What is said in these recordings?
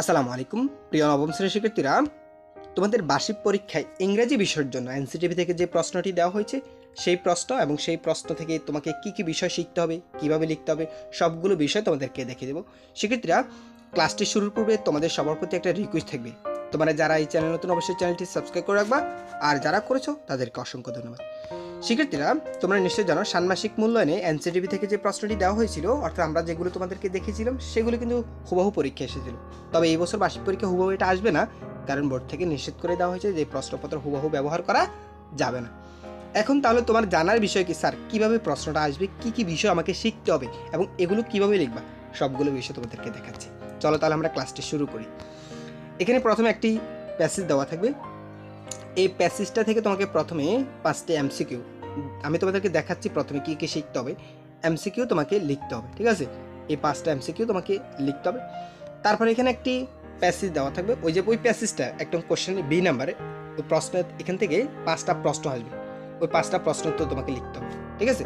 আসসালামু আলাইকুম, প্রিয় নবম শ্রেণির শিক্ষার্থীরা। তোমাদের বার্ষিক পরীক্ষায় ইংরেজি বিষয়ের জন্য এনসিটিভি থেকে যে প্রশ্নটি দেওয়া হয়েছে, সেই প্রশ্ন এবং সেই প্রশ্ন থেকে তোমাকে কি কি বিষয় শিখতে হবে, কীভাবে লিখতে হবে, সবগুলো বিষয় তোমাদেরকে দেখিয়ে দেবো। শিক্ষার্থীরা, ক্লাসটি শুরুর পূর্বে তোমাদের সবার প্রতি একটা রিকোয়েস্ট থাকবে। তোমরা যারা এই চ্যানেল নতুন, অবশ্যই চ্যানেলটি সাবস্ক্রাইব করে রাখবা। আর যারা করেছ, তাদেরকে অসংখ্য ধন্যবাদ। শিক্ষার্থীরা, তোমরা নিশ্চয়ই জানো, ষান্মাসিক মূল্যায়নে এনসিটিভি থেকে যে প্রশ্নটি দেওয়া হয়েছিল, অর্থাৎ আমরা যেগুলো তোমাদেরকে দেখেছিলাম, সেগুলো কিন্তু হুবাহু পরীক্ষা এসেছিল। তবে এই বছর বার্ষিক পরীক্ষা হুবহু এটা আসবে না, কারণ বোর্ড থেকে নিশ্চিত করে দেওয়া হয়েছে যে প্রশ্নপত্র হুবাহু ব্যবহার করা যাবে না। এখন তাহলে তোমার জানার বিষয় কি, স্যার? কীভাবে প্রশ্নটা আসবে, কি কি বিষয় আমাকে শিখতে হবে, এবং এগুলো কীভাবে লিখবা? সবগুলো বিষয় তোমাদেরকে দেখাচ্ছি। চলো তাহলে আমরা ক্লাসটি শুরু করি। এখানে প্রথমে একটি প্যাসেজ দেওয়া থাকবে। এই প্যাসেজটা থেকে তোমাকে প্রথমে পাঁচটি এমসিকিউ আমি তোমাদেরকে দেখাচ্ছি প্রথমে কী কী শিখতে হবে। এমসিকিউ তোমাকে লিখতে হবে, ঠিক আছে? এই পাঁচটা এমসিকিউ তোমাকে লিখতে হবে। তারপরে এখানে একটি প্যাসেজ দেওয়া থাকবে। ওই যে, ওই প্যাসেজটা একদম কোশ্চেন বি নাম্বারে ওই প্রশ্ন এখান থেকে পাঁচটা প্রশ্ন আসবে। ওই পাঁচটা প্রশ্ন তো তোমাকে লিখতে হবে, ঠিক আছে?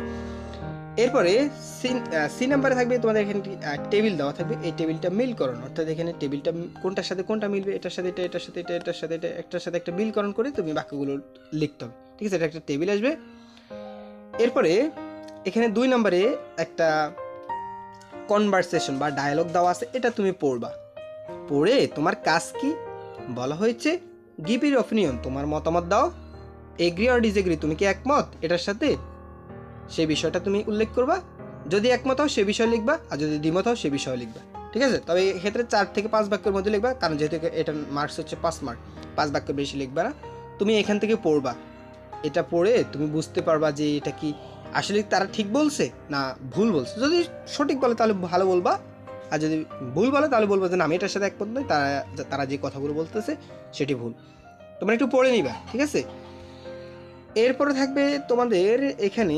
এরপরে সি সি নাম্বারে থাকবে তোমাদের এখানে টেবিল দেওয়া থাকবে। এই টেবিলটা মিল মিলকরণ অর্থাৎ এখানে টেবিলটা কোনটার সাথে কোনটা মিলবে, এটার সাথে এটা, এটার সাথে এটা, এটার সাথে এটা, একটার সাথে একটা মিল মিলকরণ করে তুমি বাক্যগুলো লিখতে হবে, ঠিক আছে? এটা একটা টেবিল আসবে। এরপরে এখানে দুই নম্বরে একটা কনভারসেশন বা ডায়ালগ দেওয়া আছে, এটা তুমি পড়বা। পড়ে তোমার কাজ কি? বলা হয়েছে গিভ ইর অপিনিয়ন তোমার মতামত দাও। এগ্রি অর ডিসএগ্রি তুমি কি একমত? এটার সাথে সে বিষয়টা তুমি উল্লেখ করবা। যদি একমত হও, সে বিষয় লিখবা, আর যদি দ্বিমত হও, সে বিষয় লিখবা। ঠিক আছে? তবে এক্ষেত্রে চার থেকে পাঁচ বাক্যের মধ্যে লিখবা, কারণ যেহেতু এটা মার্কস হচ্ছে পাঁচ মার্ক পাঁচ বাক্যের বেশি লিখবা না। তুমি এখান থেকে পড়বা। এটা পড়ে তুমি বুঝতে পারবা যে এটা কি, আসলে তারা ঠিক বলছে না ভুল বলছে? যদি সঠিক বলে তাহলে ভালো বলবা, আর যদি ভুল বলে তাহলে বলব যে না, আমি এটার সাথে একমত নই, তারা তারা যে কথাগুলো বলতেছে সেটি ভুল। তোমরা একটু পড়ে নিবা, ঠিক আছে? এরপরে থাকবে তোমাদের এখানে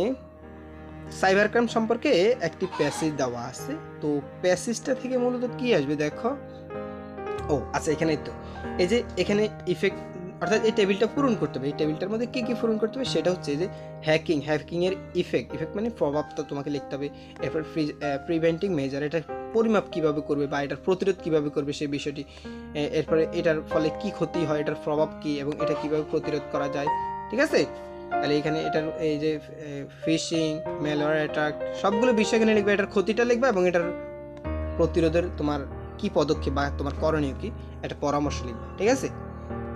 সাইবার ক্রাইম সম্পর্কে একটি প্যাসেজ দেওয়া আছে। তো প্যাসেজটা থেকে মূলত কি আসবে দেখো? ও আচ্ছা এখানে তো। এই যে এখানে ইফেক্ট অর্থাৎ এই টেবিলটা পূরণ করতে হবে। এই টেবিলটার মধ্যে কী কী পূরণ করতে হবে? সেটা হচ্ছে যে হ্যাকিং হ্যাকিংয়ের ইফেক্ট ইফেক্ট মানে প্রভাবটা তোমাকে লিখতে হবে। এরপর প্রিভেন্টিং মেজার এটা পরিমাপ কীভাবে করবে বা এটার প্রতিরোধ কীভাবে করবে সেই বিষয়টি। এরপরে এটার ফলে কি ক্ষতি হয়, এটার প্রভাব কী এবং এটা কীভাবে প্রতিরোধ করা যায়? ঠিক আছে? তাহলে এখানে এটার এই যে ফিশিং মেলওয়ার অ্যাটাক সবগুলো বিষয় এখানে লিখবে। এটার ক্ষতিটা লিখবে এবং এটার প্রতিরোধের তোমার কি পদক্ষেপ বা তোমার করণীয় কি? একটা পরামর্শ লিখবে। ঠিক আছে?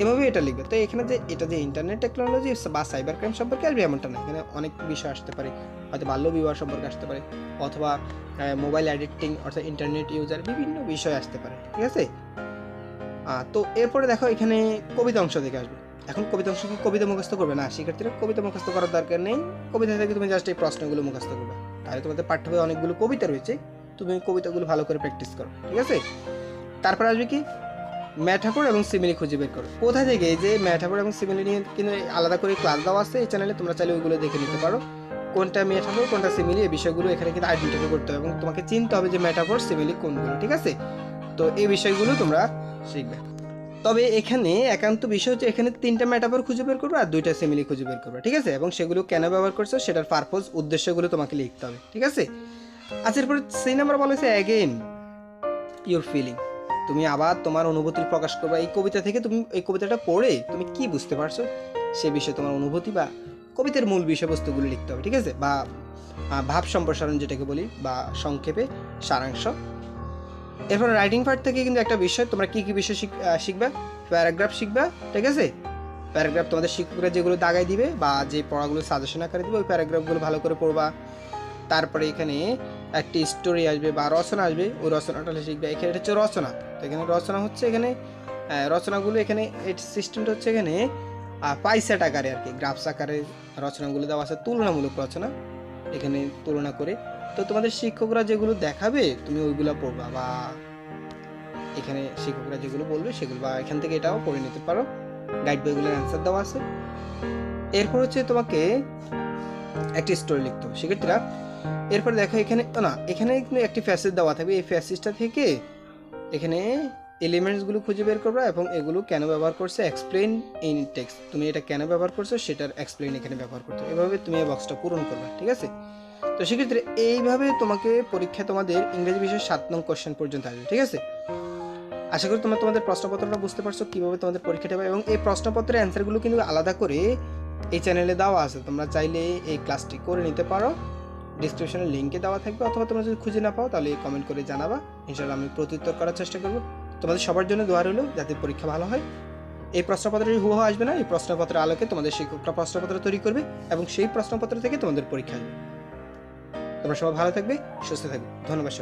এভাবে এটা লিখবে। তো এখানে যে, এটা যে ইন্টারনেট টেকনোলজি বা সাইবার ক্রাইম সম্পর্কে আসবে এমনটা না। এখানে অনেক বিষয় আসতে পারে। হয়তো বাল্য বিবাহ সম্পর্কে আসতে পারে। অথবা মোবাইল অ্যাডিক্টিং অর্থাৎ ইন্টারনেট ইউজার বিভিন্ন বিষয় আসতে পারে। ঠিক আছে? তো এরপরে দেখো, এখানে কবিতা অংশ থেকে আসবে। এখন কবিতা অংশ কি কবিতা মুখস্থ করবে? না শিক্ষার্থীরা কবিতা মুখস্থ করার দরকার নেই। কবিতা থেকে তুমি জাস্ট এই প্রশ্নগুলো মুখস্থ করবে। তাহলে তোমাদের পাঠ্য বইয়ে অনেকগুলো কবিতা রয়েছে। তুমি কবিতাগুলো ভালো করে প্র্যাকটিস করো। ঠিক আছে? তারপর আসবে কি? ম্যাঠাফোর এবং সিমিলি খুঁজে বের করো। কোথা থেকে এই যে ম্যাঠাফোর এবং সিমিলি নিয়ে কিন্তু আলাদা করে ক্লাস দেওয়া আছে, এই চ্যানেলে তোমরা চাইলে ওইগুলো দেখে নিতে পারো। কোনটা ম্যাঠাফোর কোনটা সিমিলি এই বিষয়গুলো এখানে কিন্তু আইডেন্টিফাই করতে হবে এবং তোমাকে চিনতে হবে যে ম্যাঠাফোর সিমিলি কোনগুলো, ঠিক আছে? তো এই বিষয়গুলো তোমরা শিখবে। তবে এখানে একান্ত বিষয় হচ্ছে এখানে তিনটা ম্যাটাফর খুঁজে বের করবে আর দুইটা সিমিলি খুঁজে বের করবে, ঠিক আছে? এবং সেগুলো কেন ব্যবহার করছ সেটার পারপোজ উদ্দেশ্যগুলো তোমাকে লিখতে হবে, ঠিক আছে? আচ্ছা এরপরে সেই নাম্বার বলা হয়েছে অ্যাগেন ইউর ফিলিং তুমি আবার তোমার অনুভূতির প্রকাশ করবে। এই কবিতা থেকে তুমি, এই কবিতাটা পড়ে তুমি কি বুঝতে পারছ? সে বিষয়ে তোমার অনুভূতি বা কবিতার মূল বিষয়বস্তুগুলো লিখতে হবে, ঠিক আছে? বা ভাব সম্প্রসারণ যেটাকে বলি বা সংক্ষেপে সারাংশ। এরপর রাইটিং পার্ট থেকে কিন্তু একটা বিষয়, তোমরা কি কি বিষয় শিখবা? প্যারাগ্রাফ শিখবা, ঠিক আছে? প্যারাগ্রাফ তোমাদের শিক্ষকরা যেগুলো দাগাই দিবে বা যে পড়াগুলো সাজেশন আকারে দিবে, ওই প্যারাগ্রাফগুলো ভালো করে পড়বা। তারপরে এখানে একটি স্টোরি আসবে বা রচনা আসবে, ওই রচনাটা শিখবে। এখানে এটা হচ্ছে রচনা। তো এখানে রচনা হচ্ছে এখানে রচনাগুলো এখানে, এই সিস্টেমটা হচ্ছে এখানে পাইসেট আকারে আর কি গ্রাফস আকারে রচনাগুলো দেওয়া আছে, তুলনামূলক রচনা এখানে তুলনা করে। তো তোমাদের শিক্ষকরা যেগুলো দেখাবে, তুমি ওইগুলো পড়বা বা এখানে শিক্ষকরা যেগুলো বলবে, সেগুলো বা এখান থেকে এটাও পড়ে নিতে পারো। গাইড বইগুলোর অ্যান্সার দেওয়া আছে। এরপর হচ্ছে তোমাকে একটি স্টোরি লিখতে হবে। শিক্ষার্থীরা এরপর দেখো এখানে না, এখানে একটি ফ্যাসেজ দেওয়া থাকবে। এই ফ্যাসেজটা থেকে এখানে এলিমেন্টসগুলো খুঁজে বের করবে এবং এগুলো কেন ব্যবহার করছে? এক্সপ্লেন ইন টেক্সট তুমি এটা কেন ব্যবহার করছ? সেটার এক্সপ্লেন এখানে ব্যবহার করতে এভাবে তুমি এই বক্সটা পূরণ করবে, ঠিক আছে? তো সেক্ষেত্রে এইভাবে তোমাকে পরীক্ষা তোমাদের ইংরেজি বিষয়ের সাত নং কোশ্চেন পর্যন্ত আসবে, ঠিক আছে? আশা করি তোমরা তোমাদের প্রশ্নপত্রটা বুঝতে পারছ কীভাবে তোমাদের পরীক্ষাটা হবে এবং এই প্রশ্নপত্রের অ্যান্সারগুলো কিন্তু আলাদা করে এই চ্যানেলে দেওয়া আছে। তোমরা চাইলে এই ক্লাসটি করে নিতে পারো। ডিসক্রিপশনে লিঙ্কে দেওয়া থাকবে, অথবা তোমরা যদি খুঁজে না পাও, তাহলে কমেন্ট করে জানাবা। ইনশাল্লাহ আমি প্রত্যুত্তর করার চেষ্টা করব। তোমাদের সবার জন্য দোয়া রইল, যাতে পরীক্ষা ভালো হয়। এই প্রশ্নপত্রটি হুবহু আসবে না, এই প্রশ্নপত্রের আলোকে তোমাদের শিক্ষকরা প্রশ্নপত্র তৈরি করবে এবং সেই প্রশ্নপত্র থেকে তোমাদের পরীক্ষা আসবে। তোমরা সবাই ভালো থাকবে, সুস্থ থাকবে। ধন্যবাদ।